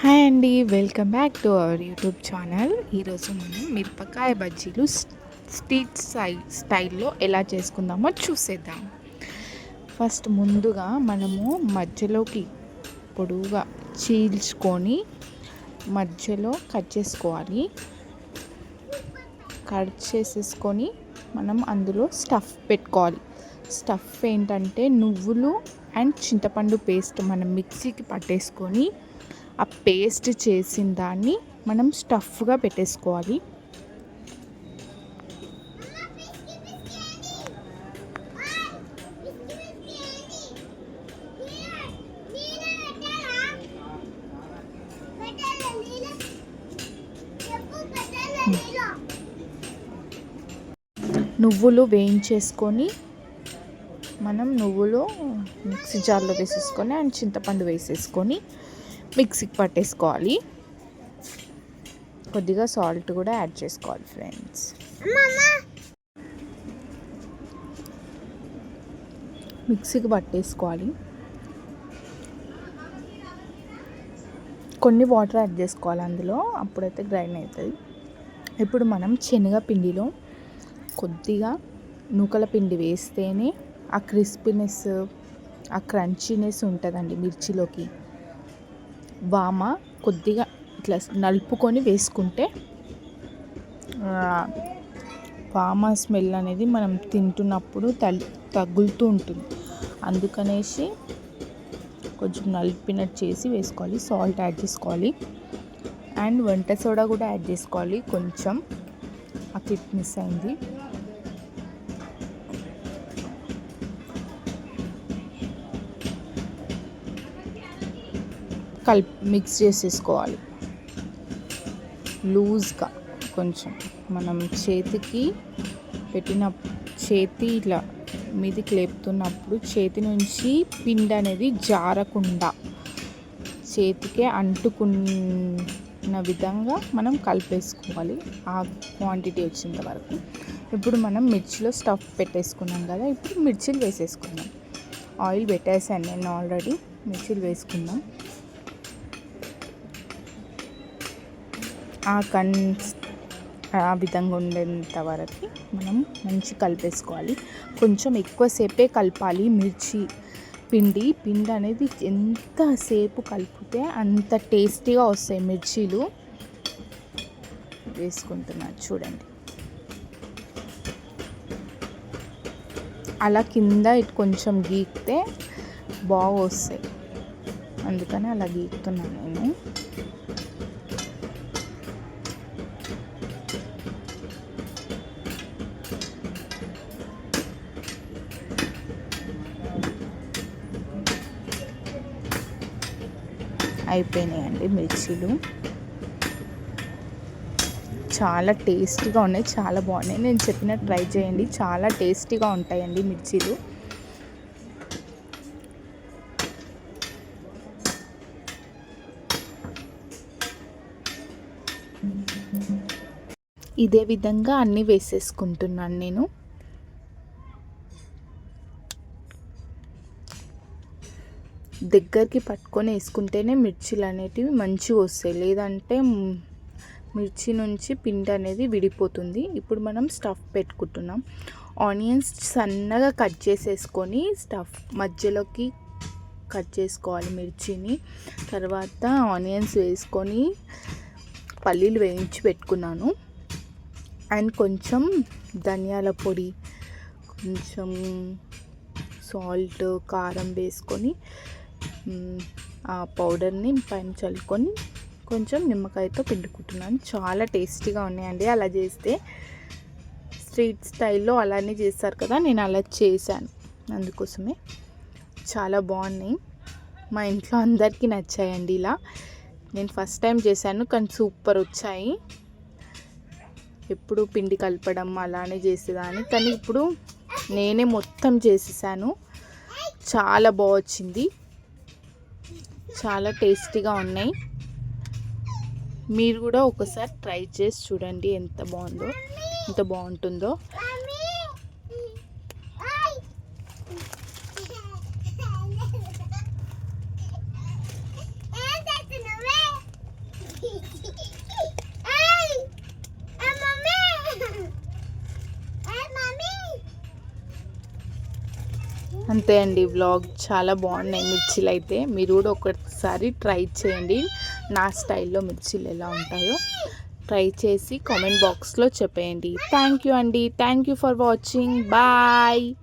Hi అండి welcome back to our YouTube channel. ఈరోజు మనం మిరపకాయ బజ్జీలు స్ట్రీట్ సై స్టైల్లో ఎలా చేసుకుందామో చూసేద్దాం. ఫస్ట్ ముందుగా మనము మధ్యలోకి పొడువుగా చీల్చుకొని మధ్యలో కట్ చేసుకోవాలి. కట్ చేసేసుకొని మనం అందులో స్టఫ్ పెట్టుకోవాలి. స్టఫ్ ఏంటంటే నువ్వులు అండ్ చింతపండు పేస్ట్ మనం మిక్సీకి పట్టేసుకొని ఆ పేస్ట్ చేసిన దాన్ని మనం స్టఫ్గా పెట్టేసుకోవాలి. నువ్వులు వేయించేసుకొని మనం నువ్వులు మిక్సీ జార్లో వేసేసుకొని అండ్ చింతపండు వేసేసుకొని మిక్సీకి పట్టేసుకోవాలి. కొద్దిగా సాల్ట్ కూడా యాడ్ చేసుకోవాలి ఫ్రెండ్స్. మిక్సీకి పట్టేసుకోవాలి. కొన్ని వాటర్ యాడ్ చేసుకోవాలి అందులో అప్పుడైతే గ్రైండ్ అవుతుంది. ఇప్పుడు మనం శనగపిండిలో కొద్దిగా నూకల పిండి వేస్తేనే ఆ క్రిస్పీనెస్ ఆ క్రంచీనెస్ ఉంటుందండి మిర్చిలోకి. వామ కొద్దిగా ఇట్లా నలుపుకొని వేసుకుంటే వామ స్మెల్ అనేది మనం తింటున్నప్పుడు తల్ తగులుతూ ఉంటుంది. అందుకనేసి కొంచెం నలిపినట్టు చేసి వేసుకోవాలి సాల్ట్ యాడ్ చేసుకోవాలి. అండ్ వంట సోడా కూడా యాడ్ చేసుకోవాలి కొంచెం. ఆ క్లిప్ మిస్ అయింది. కలిపి మిక్స్ చేసేసుకోవాలి. లూజ్గా కొంచెం మనం చేతికి పెట్టిన చేతి ఇట్లా మీదికి లేపుతున్నప్పుడు చేతి నుంచి పిండి అనేది జారకుండా చేతికే అంటుకున్న విధంగా మనం కలిపేసుకోవాలి ఆ క్వాంటిటీ వచ్చేంత వరకు. ఇప్పుడు మనం మిర్చిలో స్టఫ్ పెట్టేసుకున్నాం కదా ఇప్పుడు మిర్చిలు వేసేసుకుందాం. ఆయిల్ పెట్టేసాను నేను ఆల్రెడీ మిర్చిలు వేసుకుందాం. ఆ కన్స్ ఆ విధంగా ఉండేంత వరకు మనం మంచి కలిపేసుకోవాలి. కొంచెం ఎక్కువసేపే కలపాలి. మిర్చి పిండి పిండి అనేది ఎంతసేపు కలిపితే అంత టేస్టీగా వస్తాయి మిర్చీలు. వేసుకుంటున్నా చూడండి. అలా కింద ఇటు కొంచెం గీకితే బాగా వస్తాయి అందుకని అలా గీకుతున్నాను నేను. అయిపోయినాయండి మిర్చీలు. చాలా టేస్టీగా ఉన్నాయి చాలా బాగున్నాయి. నేను చెప్పిన ట్రై చేయండి చాలా టేస్టీగా ఉంటాయండి మిర్చీలు. ఇదే విధంగా అన్నీ వేసేసుకుంటున్నాను నేను. దగ్గరికి పట్టుకొని వేసుకుంటేనే మిర్చీలు అనేటివి మంచిగా వస్తాయి. లేదంటే మిర్చి నుంచి పిండి అనేది విడిపోతుంది. ఇప్పుడు మనం స్టఫ్ పెట్టుకుంటున్నాం. ఆనియన్స్ సన్నగా కట్ చేసేసుకొని స్టఫ్ మధ్యలోకి కట్ చేసుకోవాలి మిర్చిని. తర్వాత ఆనియన్స్ వేసుకొని పల్లీలు వేయించి పెట్టుకున్నాను. అండ్ కొంచెం ధనియాల పొడి కొంచెం సాల్ట్ కారం వేసుకొని ఆ పౌడర్ని పైన చల్లుకొని కొంచెం నిమ్మకాయతో పిండుకుంటున్నాను. చాలా టేస్టీగా ఉన్నాయండి. అలా చేస్తే స్ట్రీట్ స్టైల్లో అలానే చేస్తారు కదా నేను అలా చేశాను. అందుకోసమే చాలా బాగున్నాయి. మా ఇంట్లో అందరికీ నచ్చాయండి ఇలా. నేను ఫస్ట్ టైం చేశాను కానీ సూపర్ వచ్చాయి. ఎప్పుడు పిండి కలపడం అలానే చేసేదాన్ని కానీ ఇప్పుడు నేనే మొత్తం చేసేసాను. చాలా బాగా వచ్చింది. చాలా టేస్టీగా ఉన్నాయి. మీరు కూడా ఒకసారి ట్రై చేసి చూడండి ఎంత బాగుందో ఎంత బాగుంటుందో. అంతే అండి వ్లాగ్ చాలా బాగున్నాయి మిర్చీలు అయితే. మీరు కూడా ఒకసారి ట్రై చేయండి. నా స్టైల్లో మిర్చీలు ఎలా ఉంటాయో ట్రై చేసి కామెంట్ బాక్స్లో చెప్పేయండి. థ్యాంక్ యూ అండి. Thank you for watching. Bye.